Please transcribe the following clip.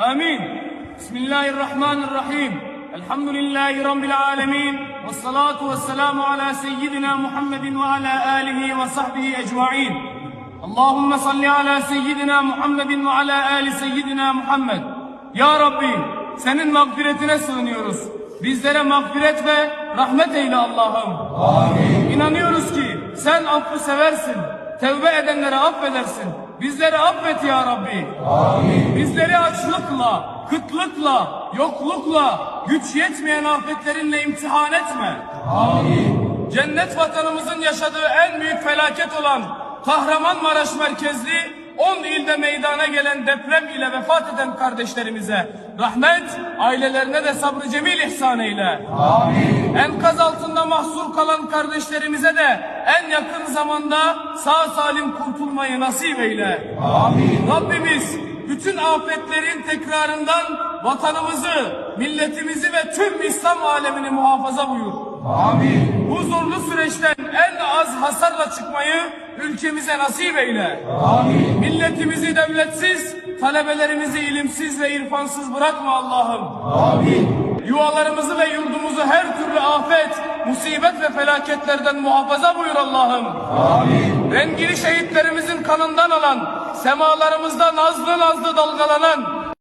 آمين بسم الله الرحمن الرحيم الحمد لله رب العالمين والصلاة والسلام على سيدنا محمد وعلى آله وصحبه أجمعين اللهم صل على سيدنا محمد وعلى آل سيدنا محمد Ya Rabbi senin mağfiretine sığınıyoruz. Bizlere mağfiret ve rahmet eyle Allah'ım. Amin. İnanıyoruz ki sen affı seversin. Tevbe edenlere affedersin. Bizleri affet ya Rabbi. Bizleri açlıkla, kıtlıkla, yoklukla, güç yetmeyen afetlerinle imtihan etme. Cennet vatanımızın yaşadığı en büyük felaket olan Kahramanmaraş merkezli 10 ilde meydana gelen deprem ile vefat eden kardeşlerimize rahmet, ailelerine de sabrı cemil ihsan eyle. Enkaz altında mahsur kalan kardeşlerimize de en yakın zamanda sağ salim kurtulmayı nasip eyle. Rabbimiz bütün afetlerin tekrarından vatanımızı, milletimizi ve tüm İslam alemini muhafaza buyur. Amin. Huzurlu süreçten en az hasarla çıkmayı ülkemize nasip eyle. Amin. Milletimizi devletsiz, talebelerimizi ilimsiz ve irfansız bırakma Allah'ım. Amin. Yuvalarımızı ve yurdumuzu her afet, musibet ve felaketlerden muhafaza buyur Allah'ım. Rengili şehitlerimizin kanından alan, semalarımızda nazlı nazlı dalgalanan,